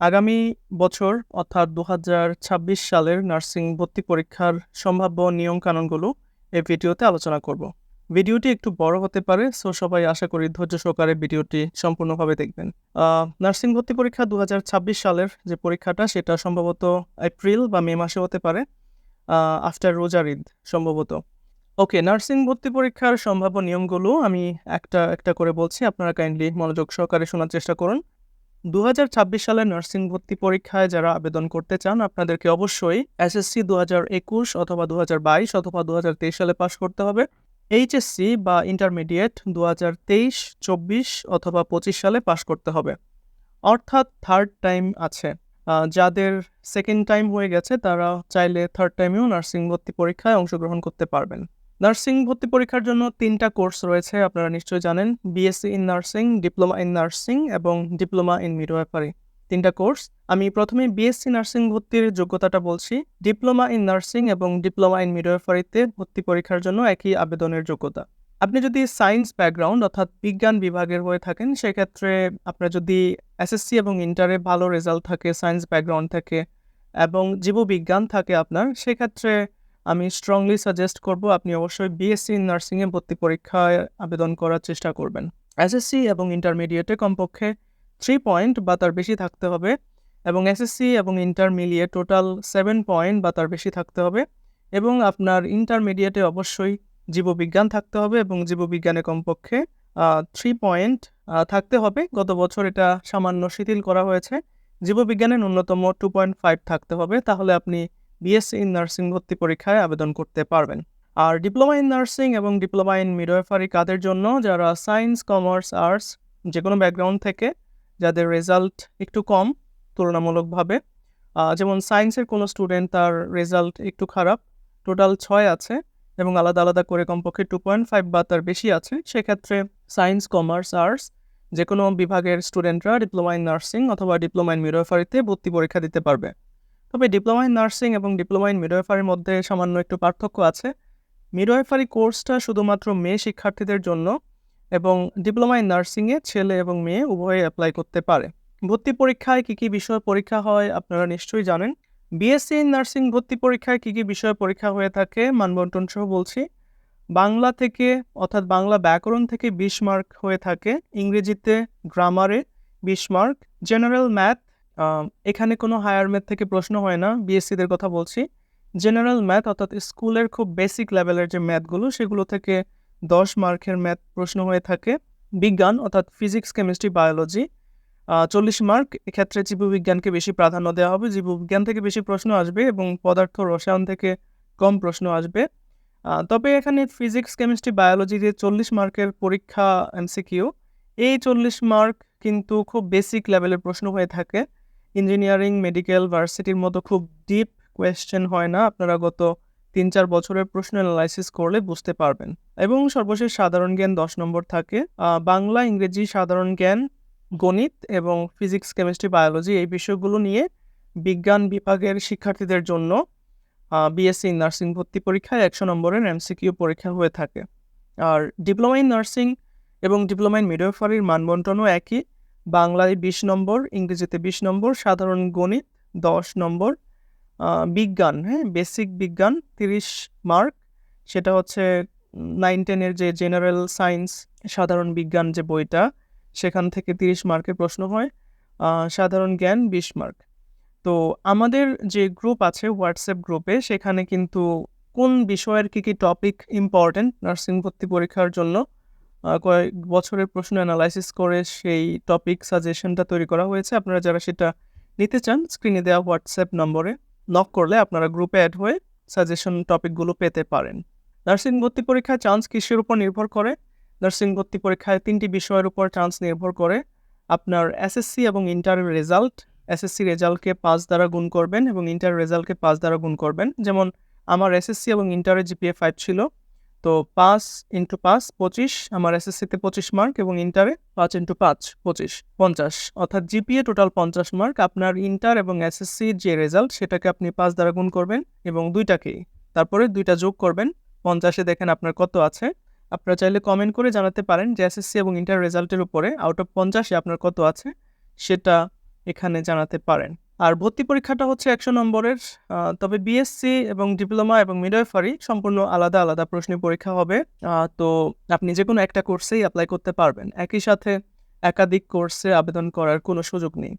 আগামী বছর, অর্থাৎ দু হাজার ছাব্বিশ সালের নার্সিং ভর্তি পরীক্ষার সম্ভাব্য নিয়মকানুনগুলো এই ভিডিওতে আলোচনা করব। ভিডিওটি একটু বড় হতে পারে, সো সবাই আশা করি ধৈর্য সহকারে ভিডিওটি সম্পূর্ণভাবে দেখবেন। নার্সিং ভর্তি পরীক্ষা দু হাজার ছাব্বিশ সালের যে পরীক্ষাটা, সেটা সম্ভবত এপ্রিল বা মে মাসে হতে পারে আফটার রোজার ঈদ সম্ভবত। ওকে, নার্সিং ভর্তি পরীক্ষার সম্ভাব্য নিয়মগুলো আমি একটা একটা করে বলছি, আপনারা কাইন্ডলি মনোযোগ সহকারে শোনার চেষ্টা করুন। দু সালের নার্সিং ভর্তি পরীক্ষায় যারা আবেদন করতে চান, আপনাদেরকে অবশ্যই এসএসসি দু একুশ অথবা দু বাইশ অথবা দু হাজার তেইশ সালে পাশ করতে হবে। এইচএসসি বা ইন্টারমিডিয়েট দু হাজার তেইশ, চব্বিশ অথবা পঁচিশ সালে পাশ করতে হবে। অর্থাৎ থার্ড টাইম আছে। যাদের সেকেন্ড টাইম হয়ে গেছে, তারা চাইলে থার্ড টাইমেও নার্সিং ভর্তি পরীক্ষায় অংশগ্রহণ করতে পারবেন। নার্সিং ভর্তি পরীক্ষার জন্য তিনটা কোর্স রয়েছে, আপনারা নিশ্চয়ই জানেন। BSc in nursing diploma in nursing এবং ডিপ্লোমা ইন মিডওয়াইফারি তিনটা কোর্স। আমি প্রথমে বিএসসি নার্সিং ভর্তির যোগ্যতাটা বলছি। ডিপ্লোমা ইন নার্সিং এবং ডিপ্লোমা ইন মিডওয়াইফারিতে ভর্তি পরীক্ষার জন্য একই আবেদনের যোগ্যতা। আপনি যদি সায়েন্স ব্যাকগ্রাউন্ড অর্থাৎ বিজ্ঞান বিভাগের হয়ে থাকেন, সেক্ষেত্রে আপনার যদি এসএসসি এবং ইন্টারে ভালো রেজাল্ট থাকে সায়েন্স ব্যাকগ্রাউন্ড থাকে এবং জীববিজ্ঞান থাকে আপনার, সেক্ষেত্রে আমি স্ট্রংলি সাজেস্ট করব আপনি অবশ্যই বিএসসি ইন নার্সিংয়ে ভর্তি পরীক্ষায় আবেদন করার চেষ্টা করবেন। এসএসসি এবং ইন্টারমিডিয়েটে কমপক্ষে থ্রি পয়েন্ট বা তার বেশি থাকতে হবে এবং এসএসসি এবং ইন্টারমিডিয়েট টোটাল সেভেন পয়েন্ট বা তার বেশি থাকতে হবে এবং আপনার ইন্টারমিডিয়েটে অবশ্যই জীববিজ্ঞান থাকতে হবে এবং জীববিজ্ঞানে কমপক্ষে থ্রি পয়েন্ট থাকতে হবে। গত বছর এটা সামান্য শিথিল করা হয়েছে। জীববিজ্ঞানে ন্যূনতম টু পয়েন্ট ফাইভ থাকতে হবে। তাহলে আপনি বিএসসি ইন নার্সিং ভর্তি পরীক্ষায় আবেদন করতে পারবেন। আর ডিপ্লোমা ইন নার্সিং এবং ডিপ্লোমা ইন মিডওয়াইফারি কাদের জন্য, যারা সায়েন্স কমার্স আর্টস যে কোনো ব্যাকগ্রাউন্ড থেকে যাদের রেজাল্ট একটু কম তুলনামূলকভাবে যেমন সায়েন্সের কোনো স্টুডেন্ট তার রেজাল্ট একটু খারাপ টোটাল ছয় আছে এবং আলাদা আলাদা করে কমপক্ষে টু পয়েন্ট ফাইভ বা তার বেশি আছে, সেক্ষেত্রে সায়েন্স কমার্স আর্টস যে কোনো বিভাগের স্টুডেন্টরা ডিপ্লোমা ইন নার্সিং অথবা ডিপ্লোমা ইন মিডওয়াইফারিতে ভর্তি পরীক্ষা দিতে পারবে। তবে ডিপ্লোমা ইন নার্সিং এবং ডিপ্লোমা ইন মিডওয়াইফারির মধ্যে সামান্য একটু পার্থক্য আছে। মিডওয়াইফারি কোর্সটা শুধুমাত্র মেয়ে শিক্ষার্থীদের জন্য এবং ডিপ্লোমা ইন নার্সিংয়ে ছেলে এবং মেয়ে উভয়ে অ্যাপ্লাই করতে পারে। ভর্তি পরীক্ষায় কী কী বিষয় পরীক্ষা হয় আপনারা নিশ্চয়ই জানেন। বিএসসি ইন নার্সিং ভর্তি পরীক্ষায় কী কী বিষয় পরীক্ষা হয়ে থাকে মানবন্টন সহ বলছি। বাংলা থেকে, অর্থাৎ বাংলা ব্যাকরণ থেকে বিশ মার্ক হয়ে থাকে। ইংরেজিতে, গ্রামারে বিশ মার্ক। জেনারেল ম্যাথ এখানে কোনো হায়ার ম্যাথ থেকে প্রশ্ন হয় না বিএসসিদের কথা বলছি। জেনারেল ম্যাথ অর্থাৎ স্কুলের খুব বেসিক লেভেলের যে ম্যাথগুলো সেগুলো থেকে দশ মার্কের ম্যাথ প্রশ্ন হয়ে থাকে। বিজ্ঞান, অর্থাৎ ফিজিক্স কেমিস্ট্রি বায়োলজি চল্লিশ মার্ক এক্ষেত্রে জীববিজ্ঞানকে বেশি প্রাধান্য দেওয়া হবে। জীববিজ্ঞান থেকে বেশি প্রশ্ন আসবে এবং পদার্থ রসায়ন থেকে কম প্রশ্ন আসবে। তবে এখানে ফিজিক্স কেমিস্ট্রি বায়োলজি যে চল্লিশ মার্কের পরীক্ষা এমসিকিউ এই চল্লিশ মার্ক কিন্তু খুব বেসিক লেভেলের প্রশ্ন হয়ে থাকে। ইঞ্জিনিয়ারিং, মেডিকেল, ভার্সিটির মতো খুব ডিপ কোয়েশ্চেন হয় না। আপনারা গত তিন চার বছরের প্রশ্ন অ্যানালাইসিস করলে বুঝতে পারবেন। এবং সর্বশেষ সাধারণ জ্ঞান দশ নম্বর থাকে। বাংলা, ইংরেজি, সাধারণ জ্ঞান, গণিত এবং ফিজিক্স, কেমিস্ট্রি, বায়োলজি এই বিষয়গুলো নিয়ে বিজ্ঞান বিভাগের শিক্ষার্থীদের জন্য বিএসসি নার্সিং ভর্তি পরীক্ষায় একশো নম্বরের এমসিকিউ পরীক্ষা হয়ে থাকে। আর ডিপ্লোমা ইন নার্সিং এবং ডিপ্লোমা ইন মিডওয়াইফারির মানবন্টনও একই। বাংলায় বিশ নম্বর, ইংরেজিতে বিশ নম্বর, সাধারণ গণিত দশ নম্বর বিজ্ঞান হ্যাঁ বেসিক বিজ্ঞান তিরিশ মার্ক, সেটা হচ্ছে নাইন টেনের যে জেনারেল সায়েন্স, সাধারণ বিজ্ঞান যে বইটা, সেখান থেকে তিরিশ মার্কের প্রশ্ন হয় সাধারণ জ্ঞান বিশ মার্ক। তো আমাদের যে গ্রুপ আছে, হোয়াটসঅ্যাপ গ্রুপে, সেখানে কিন্তু কোন বিষয়ের কী কী টপিক ইম্পর্ট্যান্ট নার্সিং ভর্তি পরীক্ষার জন্য কয়েক বছরের প্রশ্ন অ্যানালাইসিস করে সেই টপিক সাজেশনটা তৈরি করা হয়েছে। আপনারা যারা সেটা নিতে চান স্ক্রিনে দেওয়া হোয়াটসঅ্যাপ নম্বরে নক করলে আপনারা গ্রুপে অ্যাড হয়ে সাজেশন টপিকগুলো পেতে পারেন। নার্সিং ভর্তি পরীক্ষায় চান্স কিসের উপর নির্ভর করে? নার্সিং ভর্তি পরীক্ষায় তিনটি বিষয়ের উপর চান্স নির্ভর করে। আপনার এসএসসি এবং ইন্টারের রেজাল্ট এসএসসি রেজাল্টকে পাঁচ দ্বারা গুণ করবেন এবং ইন্টার রেজাল্টকে পাঁচ দ্বারা গুণ করবেন। যেমন আমার এসএসসি এবং ইন্টারের জিপিএ ফাইভ ছিল তো পাঁচ ইন্টু পাঁচ পঁচিশ, আমার এসএসসিতে পঁচিশ মার্ক এবং ইন্টারে পাঁচ ইন্টু পাঁচ পঁচিশ, পঞ্চাশ। অর্থাৎ জিপিএ টোটাল পঞ্চাশ মার্ক আপনার ইন্টার এবং এসএসসির যে রেজাল্ট সেটাকে আপনি পাঁচ দ্বারা গুণ করবেন এবং দুইটাকেই, তারপরে দুইটা যোগ করবেন। পঞ্চাশে দেখেন আপনার কত আছে। আপনারা চাইলে কমেন্ট করে জানাতে পারেন যে এসএসসি এবং ইন্টার রেজাল্টের উপরে আউট অফ পঞ্চাশে আপনার কত আছে, সেটা এখানে জানাতে পারেন। আর ভর্তি পরীক্ষাটা হচ্ছে একশো নম্বরের তবে বিএসসি এবং ডিপ্লোমা এবং মিডওয়াইফারি সম্পূর্ণ আলাদা আলাদা প্রশ্ন পরীক্ষা হবে। তো আপনি যে কোনো একটা কোর্সেই অ্যাপ্লাই করতে পারবেন। একই সাথে একাধিক কোর্সে আবেদন করার কোনো সুযোগ নেই।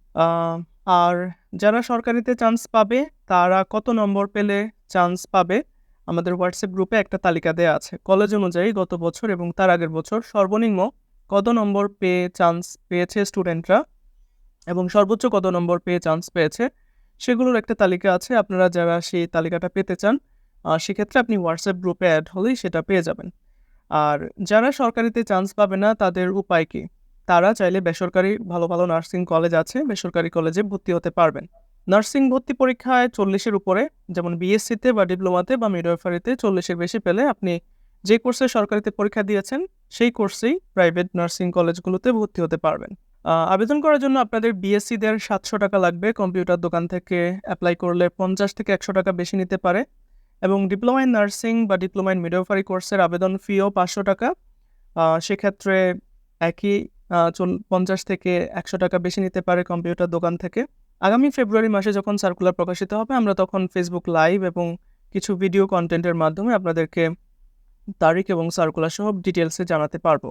আর যারা সরকারিতে চান্স পাবে, তারা কত নম্বর পেলে চান্স পাবে? আমাদের হোয়াটসঅ্যাপ গ্রুপে একটা তালিকা দেওয়া আছে। কলেজ অনুযায়ী গত বছর এবং তার আগের বছর সর্বনিম্ন কত নম্বর পেয়ে চান্স পেয়েছে স্টুডেন্টরা এবং সর্বোচ্চ কত নম্বর পেয়ে চান্স পেয়েছে, সেগুলোর একটা তালিকা আছে। আপনারা যারা সেই তালিকাটা পেতে চান সেক্ষেত্রে আপনি হোয়াটসঅ্যাপ গ্রুপে অ্যাড হলেই সেটা পেয়ে যাবেন। আর যারা সরকারিতে চান্স পাবে না, তাদের উপায় কি? তারা চাইলে বেসরকারি, ভালো ভালো নার্সিং কলেজ আছে, বেসরকারি কলেজে ভর্তি হতে পারবেন। নার্সিং ভর্তি পরীক্ষায় চল্লিশের উপরে, যেমন বিএসসিতে বা ডিপ্লোমাতে বা মিডওয়াইফারিতে চল্লিশের বেশি পেলে আপনি যে কোর্সে সরকারিতে পরীক্ষা দিয়েছেন, সেই কোর্সেই প্রাইভেট নার্সিং কলেজগুলোতে ভর্তি হতে পারবেন। আবেদন করার জন্য আপনাদের বিএসসি দের সাতশো টাকা লাগবে। কম্পিউটার দোকান থেকে অ্যাপ্লাই করলে পঞ্চাশ থেকে একশো টাকা বেশি নিতে পারে এবং ডিপ্লোমা ইন নার্সিং বা ডিপ্লোমা ইন মিডওয়াইফারি কোর্সের আবেদন ফিও পাঁচশো টাকা। সেক্ষেত্রে একই পঞ্চাশ থেকে একশো টাকা বেশি নিতে পারে কম্পিউটার দোকান থেকে। আগামী ফেব্রুয়ারি মাসে যখন সার্কুলার প্রকাশিত হবে, আমরা তখন ফেসবুক লাইভ এবং কিছু ভিডিও কন্টেন্টের মাধ্যমে আপনাদেরকে তারিখ এবং সার্কুলার সহ ডিটেলসে জানাতে পারব।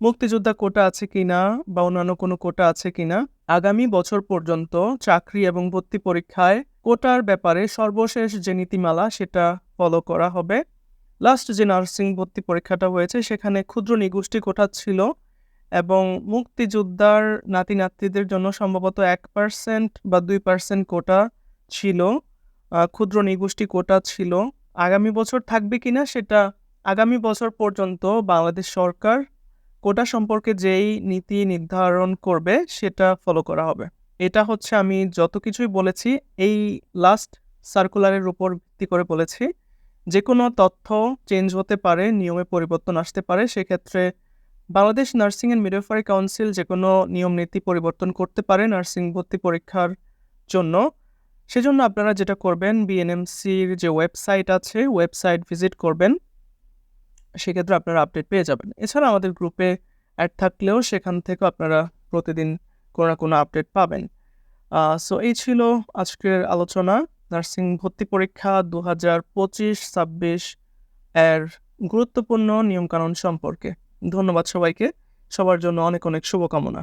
মুক্তিযোদ্ধা কোটা আছে কিনা বা অন্যান্য কোনো কোটা আছে কিনা আগামী বছর পর্যন্ত চাকরি এবং ভর্তি পরীক্ষায় কোটার ব্যাপারে সর্বশেষ যে নীতিমালা সেটা ফলো করা হবে। লাস্ট যে নার্সিং ভর্তি পরীক্ষাটা হয়েছে সেখানে ক্ষুদ্র নিগোষ্ঠী কোটা ছিল এবং মুক্তিযোদ্ধার নাতি নাতনিদের জন্য সম্ভবত এক পার্সেন্ট বা দুই পার্সেন্ট কোটা ছিল ক্ষুদ্র নিগোষ্ঠী কোটা ছিল। আগামী বছর থাকবে কিনা সেটা আগামী বছর পর্যন্ত বাংলাদেশ সরকার কোটা সম্পর্কে যেই নীতি নির্ধারণ করবে, সেটা ফলো করা হবে। এটা হচ্ছে আমি যত কিছুই বলেছি, এই লাস্ট সার্কুলারের উপর ভিত্তি করে বলেছি যে কোনো তথ্য চেঞ্জ হতে পারে, নিয়মে পরিবর্তন আসতে পারে, সেক্ষেত্রে Bangladesh nursing and midwifery council যে কোনো নিয়ম নীতি পরিবর্তন করতে পারে নার্সিং ভর্তি পরীক্ষার জন্য। সেজন্য আপনারা যেটা করবেন বিএনএমসির যে ওয়েবসাইট আছে ওয়েবসাইট ভিজিট করবেন। সেক্ষেত্রে আপনারা আপডেট পেয়ে যাবেন। এছাড়া আমাদের গ্রুপে অ্যাড থাকলেও সেখান থেকেও আপনারা প্রতিদিন কোনো না কোনো আপডেট পাবেন। সো এই ছিল আজকের আলোচনা। নার্সিং ভর্তি পরীক্ষা দু হাজার পঁচিশ ছাব্বিশ এর গুরুত্বপূর্ণ নিয়মকানুন সম্পর্কে। ধন্যবাদ সবাইকে। সবার জন্য অনেক অনেক শুভকামনা।